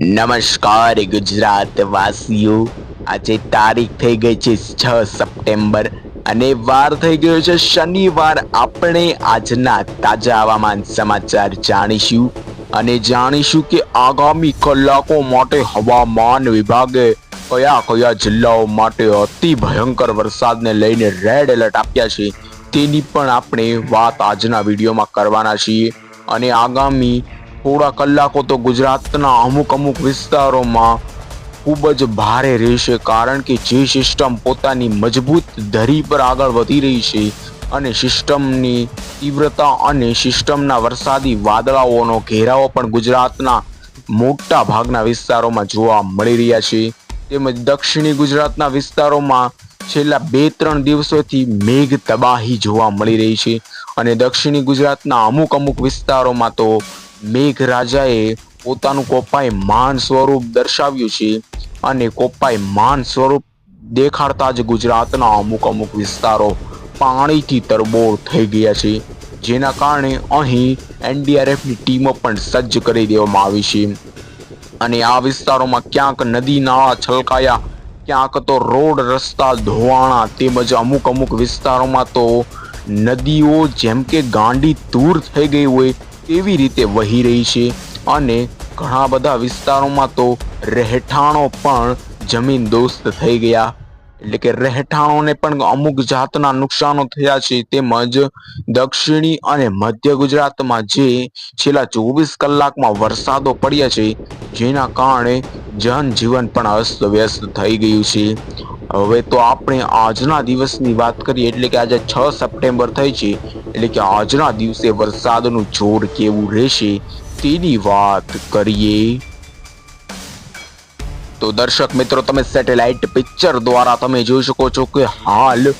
નમસ્કાર ગુજરાત વાસીઓ આજે તારીખ થઈ ગઈ છે છ સપ્ટેમ્બર અને વાર થઈ ગયો છે શનિવાર. આપણે આજના તાજા હવામાન સમાચાર જાણીશું અને જાણીશું કે આગામી કલાકો માટે હવામાન વિભાગે કયા કયા જિલ્લાઓ માટે અતિ ભયંકર વરસાદને લઈને રેડ એલર્ટ આપ્યા છે તેની પણ આપણે વાત આજના વિડીયોમાં કરવાના છીએ. અને આગામી થોડા કલાકો તો ગુજરાતના અમુક અમુક વિસ્તારોમાં ખૂબ જ ભારે રહેશે કારણ કે જે સિસ્ટમ પોતાની મજબૂત ધરી પર આગળ વધી રહી છે અને સિસ્ટમની તીવ્રતા અને સિસ્ટમના વરસાદી વાદળાઓનો ઘેરાવો પણ ગુજરાતના મોટા ભાગના વિસ્તારોમાં જોવા મળી રહ્યા છે. તેમજ દક્ષિણી ગુજરાતના વિસ્તારોમાં છેલ્લા બે ત્રણ દિવસોથી મેઘ તબાહી જોવા મળી રહી છે અને દક્ષિણી ગુજરાતના અમુક અમુક વિસ્તારોમાં તો મેઘરાજાએ પોતાનું કોપાય માન સ્વરૂપ દર્શાવ્યું છે અને કોપાય માન સ્વરૂપ દેખાડતા જ ગુજરાતના અમુક અમુક વિસ્તારો પાણીથી તરબોળ થઈ ગયા છે, જેના કારણે અહીં એનડીઆરએફની ટીમો પણ સજ્જ કરી દેવામાં આવી છે. અને આ વિસ્તારોમાં ક્યાંક નદી, નાળા છલકાયા, ક્યાંક તો રોડ, રસ્તા, ધોવાણા તેમજ અમુક અમુક વિસ્તારોમાં તો નદીઓ જેમ કે ગાંડી દૂર થઈ ગઈ હોય તેવી રીતે વહી રહી છે અને ઘણા બધા વિસ્તારોમાં તો રહેઠાણો પણ જમીન દોસ્ત થઈ ગયા. એટલે કે રહેઠાણોને પણ અમુક જાતના નુકસાનો થયા છે. તેમજ દક્ષિણી અને મધ્ય ગુજરાતમાં જે છેલ્લા ચોવીસ કલાકમાં વરસાદો પડ્યા છે, જેના કારણે જનજીવન પણ અસ્તવ્યસ્ત થઈ ગયું છે. હવે તો આપણે આજના દિવસની વાત કરીએ, એટલે કે આજે છ સપ્ટેમ્બર થઈ છે. એટલે કે આજના દિવસે વરસાદનું જોર કેવું રહેશે તેની વાત કરીએ. તો દર્શક મિત્રો, તમે સેટેલાઇટ પિક્ચર દ્વારા તમે જોઈ શકો છો કે હાલ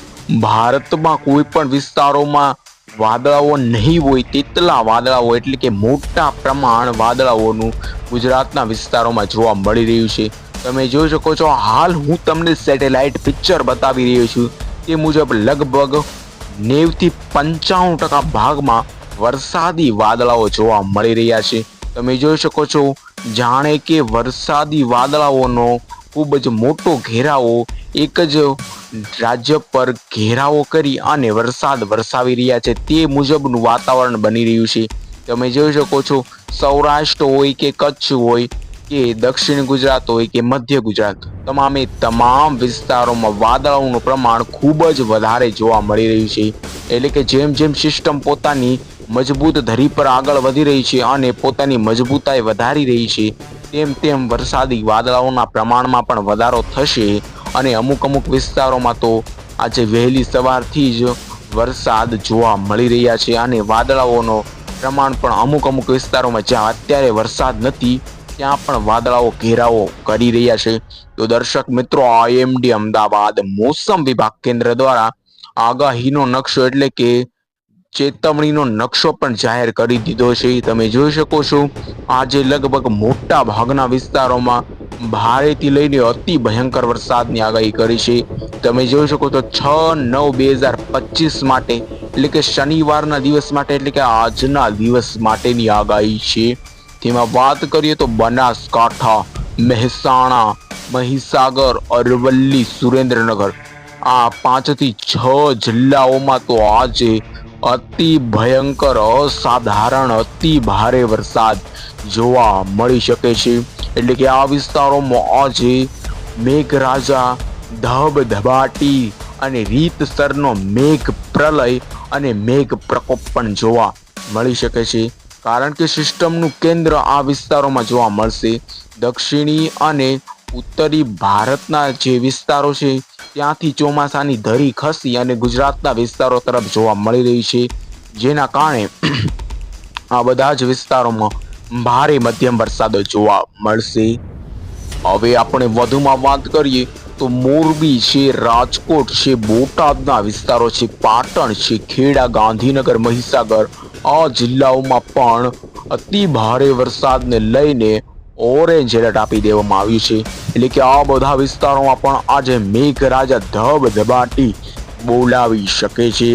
ભારતમાં કોઈ પણ વિસ્તારોમાં વાદળાઓ નહીં હોય, તેટલા વાદળાઓ એટલે કે મોટા પ્રમાણ વાદળાઓનું ગુજરાતના વિસ્તારોમાં જોવા મળી રહ્યું છે. તમે જોઈ શકો છો, હાલ હું તમને સેટેલાઇટ પિક્ચર બતાવી રહ્યો છું. તે મુજબ લગભગ નેવથી પંચાણું ટકા ભાગમાં વરસાદી વાદળાઓ જોવા મળી રહ્યા છે. તમે જોઈ શકો છો, જાણે કે વરસાદી વાદળાઓનો ખૂબ જ મોટો ઘેરાવો એક જ રાજ્ય પર ઘેરાવો કરી અને વરસાદ વરસાવી રહ્યા છે. તે મુજબનું વાતાવરણ બની રહ્યું છે. તમે જોઈ શકો છો, સૌરાષ્ટ્ર હોય કે કચ્છ હોય કે દક્ષિણ ગુજરાત હોય કે મધ્ય ગુજરાત, તમામે તમામ વિસ્તારોમાં વાદળાઓનું પ્રમાણ ખૂબ જ વધારે જોવા મળી રહ્યું છે. એટલે કે જેમ જેમ સિસ્ટમ પોતાની મજબૂત ધરી પર આગળ વધી રહી છે અને પોતાની મજબૂતાઈ વધારી રહી છે, તેમ તેમ વરસાદી વાદળાઓના પ્રમાણમાં પણ વધારો થશે. અને અમુક અમુક વિસ્તારોમાં તો આજે વહેલી સવારથી જ વરસાદ જોવા મળી રહ્યા છે અને વાદળાઓનો પ્રમાણ પણ અમુક અમુક વિસ્તારોમાં જ્યાં અત્યારે વરસાદ નથી ત્યાં પણ વાદળાઓ ઘેરાવો કરી રહ્યા છે. તો દર્શક મિત્રો આઈએમડી અમદાવાદ મોસમ વિભાગ કેન્દ્ર દ્વારા આગાહીનો નકશો એટલે કે ચેતવણીનો નકશો પણ જાહેર કરી દીધો છે. તમે જોઈ શકો છો, આજે લગભગ મોટા ભાગના વિસ્તારોમાં ભારેથી લઈને અતિ ભયંકર વરસાદની આગાહી કરી છે. તમે જોઈ શકો છો છ નવ બે હજાર પચીસ માટે એટલે કે શનિવારના દિવસ માટે એટલે કે આજના દિવસ માટેની આગાહી છે. તેમાં વાત કરીએ તો બનાસકાંઠા, મહેસાણા, મહીસાગર, અરવલ્લી, સુરેન્દ્રનગર. આ પાંચથી છ જિલ્લાઓમાં તો આજે અતિ ભયંકર, અસાધારણ, અતિ ભારે વરસાદ જોવા મળી શકે છે. એટલે કે આ વિસ્તારોમાં આજે મેઘરાજા, ધબધબાટી અને રીતસરનો મેઘ પ્રલય અને મેઘ પ્રકોપ પણ જોવા મળી શકે છે. કારણ કે સિસ્ટમનું કેન્દ્ર આ વિસ્તારોમાં જોવા મળશે. દક્ષિણી અને ઉત્તરી ભારતના જે વિસ્તારો છે, ત્યાંથી ચોમાસાની ધરી ખસી અને ગુજરાતના વિસ્તારો તરફ જોવા મળી રહી છે. જેના કારણે આ બધા જ વિસ્તારોમાં ભારે મધ્યમ વરસાદો જોવા મળશે. હવે આપણે વધુમાં વાત કરીએ તો મોરબી છે, રાજકોટ છે, બોટાદના વિસ્તારો છે, પાટણ છે, ખેડા, ગાંધીનગર, મહીસાગર આ જિલ્લાઓમાં પણ અતિ ભારે વરસાદને લઈને ઓરેન્જ એલર્ટ આપી દેવામાં આવ્યું છે. એટલે કે આ બધા વિસ્તારોમાં પણ આજે મેઘરાજા ધબધબાટી બોલાવી શકે છે.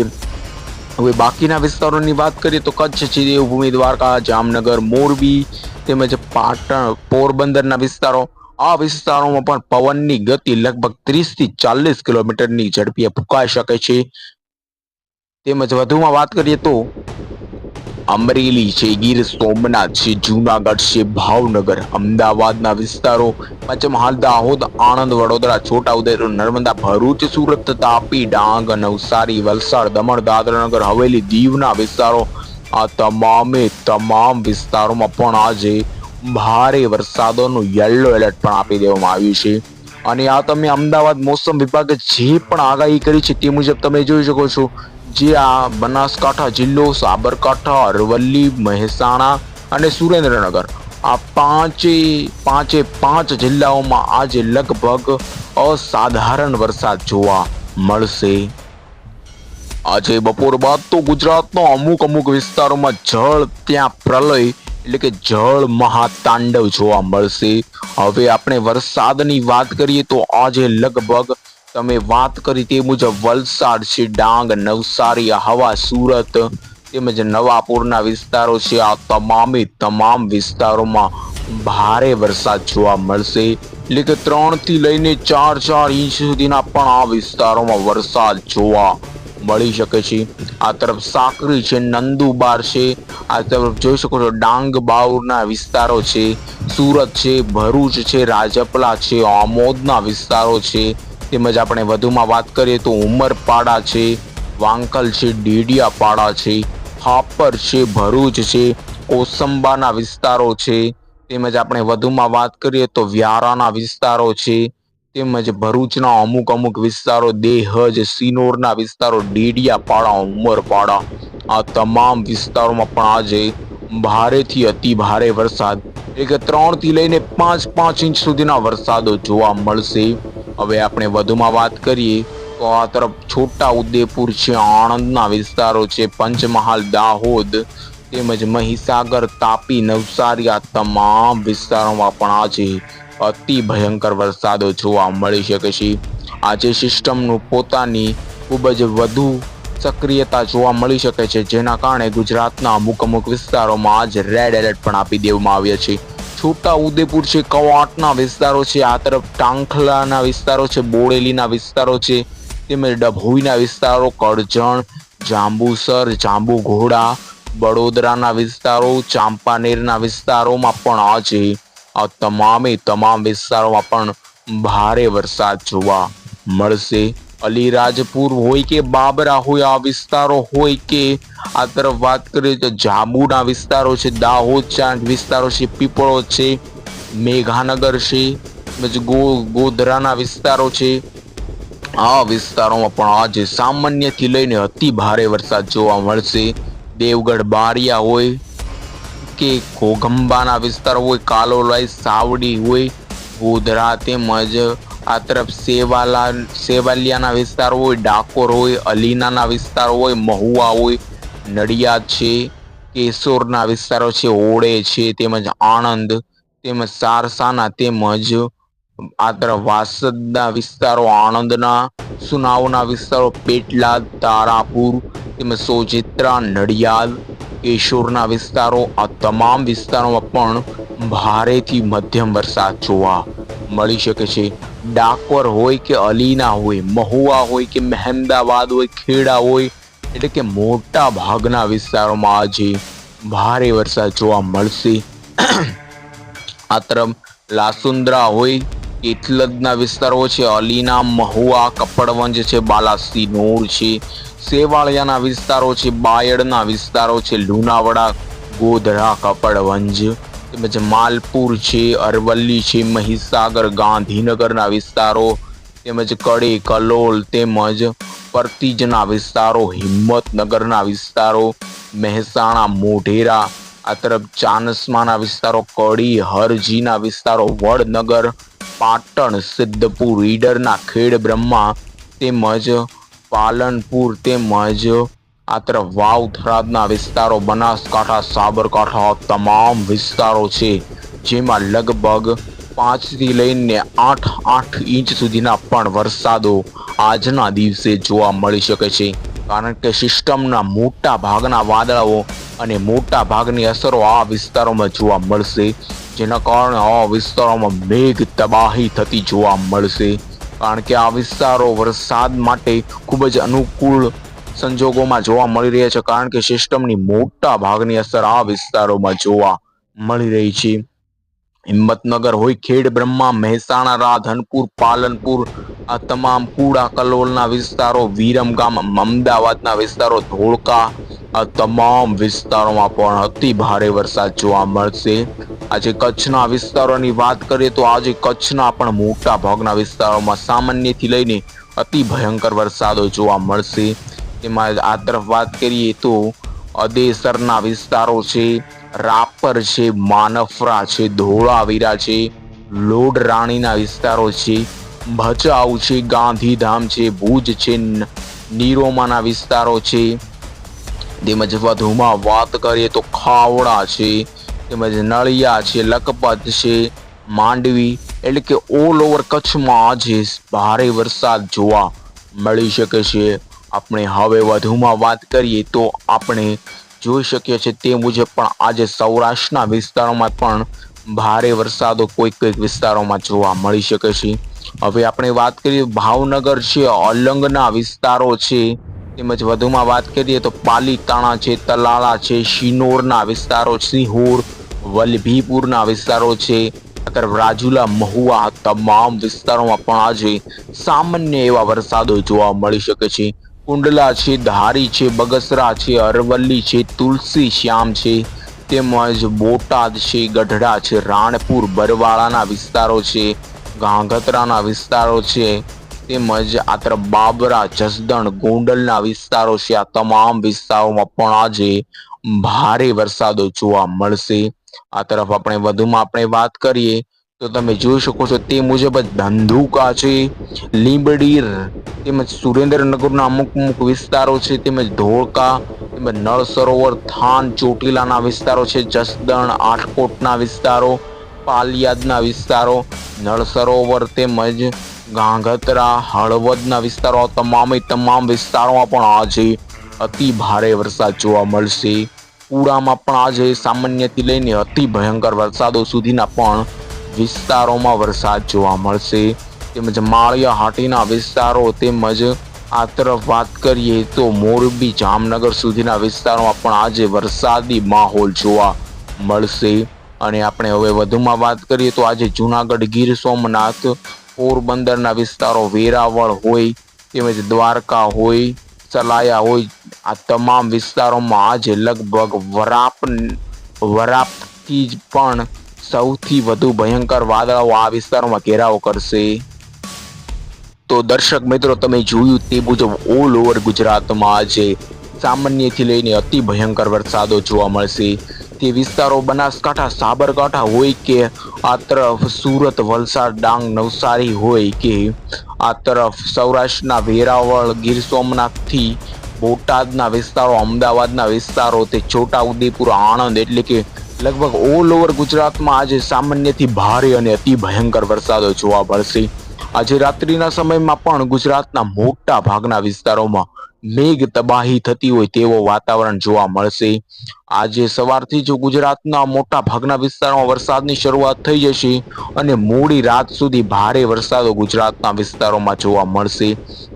હવે બાકીના વિસ્તારોની વાત કરીએ તો કચ્છ છે દેવભૂમિ દ્વારકા, જામનગર, મોરબી તેમજ પાટણ, પોરબંદરના વિસ્તારો. આ વિસ્તારોમાં પણ પવનની ગતિ લગભગ ત્રીસથી ચાલીસ કિલોમીટરની ઝડપીએ ફૂંકાઈ શકે છે. તેમજ વધુમાં વાત કરીએ તો અમરેલી છે, ગીર સોમનાથ છે, જુનાગઢ છે, ભાવનગર, અમદાવાદના વિસ્તારો, પંચમહાલ, દાહોદ, આણંદ, વડોદરા, છોટાઉદેપુર, નર્મદા, ભરૂચ, સુરત, તાપી, ડાંગ, નવસારી, વલસાડ, દમણ, દાદરાનગર, હવેલી, દીવના વિસ્તારો, આ તમામે તમામ વિસ્તારોમાં પણ આજે ભારે વરસાદોનું યલો એલર્ટ પણ આપી દેવામાં આવ્યું છે. અને આ તમે અમદાવાદ મોસમ વિભાગે જે પણ આગાહી કરી છે તે મુજબ તમે જોઈ શકો છો. જે આ બનાસકાંઠા જિલ્લો, સાબરકાંઠા, અરવલ્લી, મહેસાણા અને સુરેન્દ્રનગર. આ પાંચે પાંચે પાંચ જિલ્લાઓમાં આજે લગભગ અસાધારણ વરસાદ જોવા મળશે. આજે બપોર બાદ તો ગુજરાતનો અમુક અમુક વિસ્તારોમાં જળ ત્યાં પ્રલય, એટલે કે જળ મહાતાંડવ જોવા મળશે. હવે આપણે વરસાદની વાત કરીએ તો આજે લગભગ તમે વાત કરી તે મુજબ વલસાડ છે, ડાંગ, નવસારી, હવા, સુરત તેમજ નવાપુરના વિસ્તારો છે. આ તમામે તમામ વિસ્તારોમાં ભારે વરસાદ જોવા મળશે. એટલે કે ત્રણથી લઈને ચાર ચાર ઇંચ સુધીના પણ આ વિસ્તારોમાં વરસાદ જોવા મળી શકે છે. આ તરફ સાકરી છે, નંદુબાર છે. આ તરફ જોઈ શકો છો ડાંગ બાવરના વિસ્તારો છે, સુરત છે, ભરૂચ છે, રાજપલા છે, આમોદના વિસ્તારો છે. તેમજ આપણે વધુમાં વાત કરીએ તો ઉમરપાડા છે, વાંકલ છે, ડેડિયાપાડા છે, હાપર છે, ભરૂચ છે, કોસંબાના વિસ્તારો છે. તેમજ આપણે વધુમાં વાત કરીએ તો વ્યારાના વિસ્તારો છે. તેમજ ભરૂચના અમુક અમુક વિસ્તારો, દેહજ, સિનોરના વિસ્તારો, ડેડિયાપાડા, ઉમરપાડા. આ તમામ વિસ્તારોમાં પણ આજે ભારેથી અતિ ભારે વરસાદ. એટલે કે ત્રણ લઈને પાંચ પાંચ ઇંચ સુધીના વરસાદો જોવા મળશે. હવે આપણે વધુમાં વાત કરીએ તો આ તરફ છોટા ઉદેપુર છે, આણંદના વિસ્તારો છે, પંચમહાલ, દાહોદ તેમજ મહીસાગર, તાપી, નવસારી આ તમામ વિસ્તારોમાં પણ આજે અતિ ભયંકર વરસાદો જોવા મળી શકે છે. આજે સિસ્ટમનું પોતાની ખૂબ જ વધુ સક્રિયતા જોવા મળી શકે છે, જેના કારણે ગુજરાતના અમુક અમુક વિસ્તારોમાં આજ રેડ એલર્ટ પણ આપી દેવામાં આવ્યા છે. છોટા ઉદેપુર છે, કવાંટના વિસ્તારો છે, આ તરફ ટાંખલાના વિસ્તારો છે, બોડેલીના વિસ્તારો છે, તેમજ ડભોઈના વિસ્તારો, કરજણ, જાંબુસર, જાંબુઘોડા વડોદરાના વિસ્તારો, ચાંપાનેરના વિસ્તારોમાં પણ આજે આ તમામે તમામ વિસ્તારોમાં પણ ભારે વરસાદ જોવા મળશે. અલીરાજપુર હોય કે બાબરા હોય, આ વિસ્તારો હોય કે આ તરફ વાત કરીએ તો જાંબુના વિસ્તારો છે, દાહોદ ચાંદ વિસ્તારો છે, પીપળો છે, મેઘાનગર છે, પછી ગો, ગોધરાના વિસ્તારો છે. આ વિસ્તારોમાં પણ આજે સામાન્યથી લઈને અતિ ભારે વરસાદ જોવા મળશે. દેવગઢ બારિયા હોય કે ઘોઘંબાના વિસ્તારો હોય કાલોલાઈ સાવડી હોય, ગોધરા તેમજ આ તરફ સેવાલા સેવાલિયાના વિસ્તાર હોય, ડાકોર હોય, અલીનાના વિસ્તાર હોય, મહુવા હોય, નડિયાદ છે, કેશોરના વિસ્તારો છે ઓળે છે, તેમજ આણંદ, તેમજ સારસાના તેમજ આ તરફ વાસદના વિસ્તારો, આણંદના સુનાવના વિસ્તારો પેટલાદ તારાપુર, તેમજ સોજિત્રા, નડિયાદ, કેશોરના વિસ્તારો, આ તમામ વિસ્તારોમાં પણ ભારેથી મધ્યમ વરસાદ જોવા મળી શકે છે. ડાકોર હોય કે અલીના હોય, મહુવા હોય કે મહેમદાવાદ હોય, ખેડા હોય, એટલે કે મોટા ભાગના વિસ્તારોમાં આજે ભારે વરસાદ જોવા મળશે. આ તરફ લાસુંદ્રા હોય કેટલદના વિસ્તારો છે, અલીના, મહુવા, કપડવંજ છે, બાલાસિનોર છે, સેવાળિયાના વિસ્તારો છે, બાયડના વિસ્તારો છે, લુણાવાડા, ગોધરા, કપડવંજ. તેમજ માલપુર છે, અરવલ્લી છે, મહીસાગર, ગાંધીનગરના વિસ્તારો, તેમજ કડી, કલોલ તેમજ પરતીજના વિસ્તારો, હિંમતનગરના વિસ્તારો, મહેસાણા, મોઢેરા, આ તરફ ચાનસમાના વિસ્તારો, કડી, હરજીના વિસ્તારો, વડનગર, પાટણ, સિદ્ધપુર, ઈડરના ખેડ બ્રહ્મા તેમજ પાલનપુર તેમજ આ વાવ થરાદના વિસ્તારો, બનાસકાંઠા, સાબરકાંઠા તમામ વિસ્તારો છે, જેમાં લગભગ પાંચથી લઈને આઠ આઠ ઇંચ સુધીના પણ વરસાદો આજના દિવસે જોવા મળી શકે છે. કારણ કે સિસ્ટમના મોટા ભાગના વાદળાઓ અને મોટા ભાગની અસરો આ વિસ્તારોમાં જોવા મળશે, જેના કારણે આ વિસ્તારોમાં મેઘ તબાહી થતી જોવા મળશે. કારણ કે આ વિસ્તારો વરસાદ માટે ખૂબ જ અનુકૂળ સંજોગોમાં જોવા મળી રહ્યા છે કારણ કે સિસ્ટમની મોટા ભાગની અસર આ વિસ્તારોમાં જોવા મળી રહી છે. હિંમતનગર હોય, ખેડ, બ્રહ્મા, મહેસાણા, રાધનપુર, પાલનપુર, આ તમામ કુડા કલોલના વિસ્તારો વિરમગામ અમદાવાદના વિસ્તારો, ધોળકા, આ તમામ વિસ્તારોમાં પણ અતિ ભારે વરસાદ જોવા મળશે. આજે કચ્છના વિસ્તારોની વાત કરીએ તો આજે કચ્છના પણ મોટા ભાગના વિસ્તારોમાં સામાન્યથી લઈને અતિ ભયંકર વરસાદો જોવા મળશે. તેમાં આ તરફ વાત કરીએ તો અદેસરના વિસ્તારો છે, રાપર છે, માનફરા છે, ધોળાવીરા છે, લોડ રાણીના વિસ્તારો છે, ભચાઉ છે, ગાંધીધામ છે, ભુજ છે નીરોમાના વિસ્તારો છે. તેમજ વધુમાં વાત કરીએ તો ખાવડા છે, તેમજ નળિયા છે, લખપત છે, માંડવી એટલે કે ઓલ ઓવર કચ્છમાં આજે ભારે વરસાદ જોવા મળી શકે છે. આપણે હવે વધુમાં વાત કરીએ તો આપણે જોઈ શકીએ છીએ તે મુજબ પણ આજે સૌરાષ્ટ્રના વિસ્તારોમાં પણ ભારે વરસાદો કોઈક કોઈક વિસ્તારોમાં જોવા મળી શકે છે. હવે આપણે વાત કરીએ ભાવનગર છે, અલંગના વિસ્તારો છે, તેમજ વધુમાં વાત કરીએ તો પાલીતાણા છે તલાળા છે, શિનોરના વિસ્તારો, સિંહોર, વલભીપુરના વિસ્તારો છે અગર રાજુલા, મહુવા તમામ વિસ્તારોમાં પણ આજે સામાન્ય એવા વરસાદો જોવા મળી શકે છે. કુંડલા છે, ધારી છે, બગસરા છે, અરવલ્લી છે, તુલસી શ્યામ છે, તેમજ બોટાદ છે, ગઢડા છે, રાણપુર, બરવાળાના વિસ્તારો છે ગાંગત્રાના વિસ્તારો છે, તેમજ આ તરફ બાબરા, જસદણ, ગોંડલના વિસ્તારો છે, આ તમામ વિસ્તારોમાં પણ આજે ભારે વરસાદો જોવા મળશે. આ તરફ આપણે વધુમાં આપણે વાત કરીએ તો તમે જોઈ શકો છો તે મુજબ ધંધુકા છે લીંબડી, તેમજ સુરેન્દ્રનગરના અમુક અમુક વિસ્તારો છે, તેમજ ધોળકા, તેમજ નળ સરોવર, થાન, ચોટીલાના વિસ્તારો છે, જસદણ, આઠકોટના વિસ્તારો, પાલિયાદના વિસ્તારો, નળ સરોવર તેમજ ગાંગધરા, હળવદના વિસ્તારો તમામે તમામ વિસ્તારોમાં પણ આજે અતિ ભારે વરસાદ જોવા મળશે. પુરામાં પણ આજે સામાન્યથી લઈને અતિ ભયંકર વરસાદો સુધીના પણ વિસ્તારોમાં વરસાદ જોવા મળશે. તેમજ માળિયા હાટીના વિસ્તારો તેમજ આ તરફ વાત કરીએ તો મોરબી જામનગર સુધીના વિસ્તારોમાં પણ આજે વરસાદી માહોલ જોવા મળશે. અને આપણે હવે વધુમાં વાત કરીએ તો આજે જુનાગઢ ગીર સોમનાથ પોરબંદરના વિસ્તારો વેરાવળ હોય, તેમજ દ્વારકા હોય, સલાયા હોય, આ તમામ વિસ્તારોમાં આજે લગભગ વરાપ, વરાપથી જ પણ સૌથી વધુ ભયંકર વાદળાઓ આ વિસ્તારોમાં ઘેરાવો કરશે. તો દર્શક મિત્રો, તમે જોયું તે મુજબ ઓલ ઓવર ગુજરાતમાં આજે સામાન્યથી લઈને અતિ ભયંકર વરસાદો જોવા મળશે. તે વિસ્તારો બનાસકાંઠા, સાબરકાંઠા હોય કે આ તરફ સુરત, વલસાડ, ડાંગ, નવસારી હોય કે આ તરફ સૌરાષ્ટ્રના વેરાવળ, ગીર સોમનાથથી બોટાદના વિસ્તારો, અમદાવાદના વિસ્તારો, તે છોટાઉદેપુર, આણંદ એટલે કે લગભગ ઓલ ઓવર ગુજરાતમાં આજે સામાન્યથી ભારે અને અતિ ભયંકર વરસાદો જોવા મળશે. આજે રાત્રિના સમયમાં પણ ગુજરાતના મોટા ભાગના વિસ્તારોમાં મેઘ તબાહી થતી હોય તેવો વાતાવરણ જોવા મળશે. આજે સવારથી જ ગુજરાતના મોટા ભાગના વિસ્તારોમાં વરસાદની શરૂઆત થઈ જશે અને મોડી રાત સુધી ભારે વરસાદો ગુજરાતના વિસ્તારોમાં જોવા મળશે.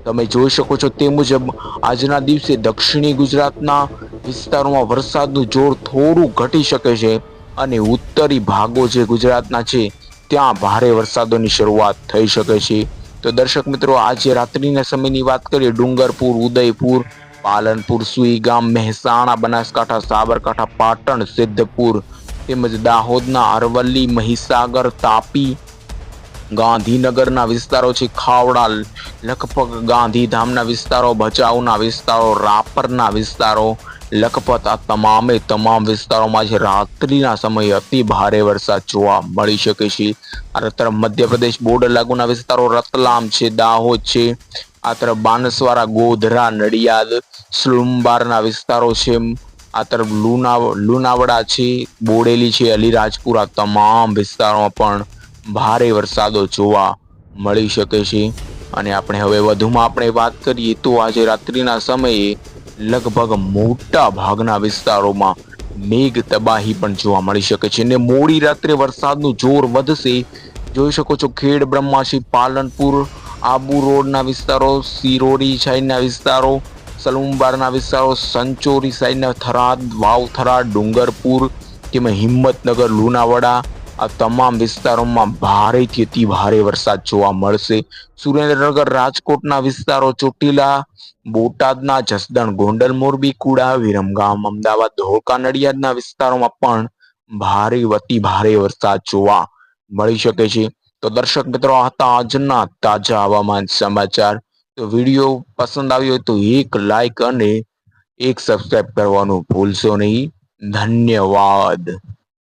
તમે જોઈ શકો છો તે મુજબ આજના દિવસે દક્ષિણી ગુજરાતના વિસ્તારોમાં વરસાદનું જોર થોડું ઘટી શકે છે અને ઉત્તરી ભાગો જે ગુજરાતના છે, ત્યાં ભારે વરસાદોની શરૂઆત થઈ શકે છે. તો દર્શક મિત્રો, આજે રાત્રિના સમયની વાત કરીએ, ડુંગરપુર, ઉદયપુર, પાલનપુર, સુઈગામ, મહેસાણા, બનાસકાંઠા, સાબરકાંઠા, પાટણ, સિદ્ધપુર તેમજ દાહોદના અરવલ્લી, મહીસાગર, તાપી, ગાંધીનગરના વિસ્તારો છે, ખાવડા, લખપત, ગાંધીધામના વિસ્તારો, ભચાઉના વિસ્તારો, રાપરના વિસ્તારો લખપત આ તમામે તમામ વિસ્તારોમાં જ રાત્રિના સમયે અતિ ભારે વરસાદ જોવા મળી શકે છે. આ તરફ મધ્યપ્રદેશ બોર્ડર લાગુના વિસ્તારો રતલામ છે, દાહોદ છે, આ તરફ બાનસવાડા ગોધરા, નડિયાદ, સ્લુમ્બારના વિસ્તારો છે. આ તરફ લુના લુનાવડા છે, બોડેલી છે, અલીરાજપુરા તમામ વિસ્તારોમાં પણ ભારે વરસાદો જોવા મળી શકે છે. અને આપણે હવે વધુમાં આપણે વાત કરીએ તો આજે રાત્રિના સમયે લગભગ મોટા ભાગના વિસ્તારોમાં મેઘ તબાહી પણ જોવા મળી શકે છે ને મોડી રાત્રે વરસાદનું જોર વધશે. જોઈ શકો છો ખેડ બ્રહ્માશી પાલનપુર, આબુ રોડના વિસ્તારો સિરોડી સાઈડના વિસ્તારો, સલુમબારના વિસ્તારો, સંચોરી સાઈડના થરાદ વાવ થરાદ ડુંગરપુર તેમાં હિંમતનગર, લુણાવાડા આ તમામ વિસ્તારોમાં ભારેથી અતિ ભારે વરસાદ જોવા મળશે. સુરેન્દ્રનગર રાજકોટના વિસ્તારો ચોટીલા, બોટાદના જસદણ, ગોંડલ મોરબી કુડા વિરમગામ, અમદાવાદ, ધોળકા, નડિયાદના વિસ્તારોમાં પણ ભારે અતિ ભારે વરસાદ જોવા મળી શકે છે. તો દર્શક મિત્રો હતા આજના તાજા હવામાન સમાચાર. તો વીડિયો પસંદ આવ્યો હોય તો એક લાઈક અને એક સબસ્ક્રાઇબ કરવાનું ભૂલશો નહીં. ધન્યવાદ.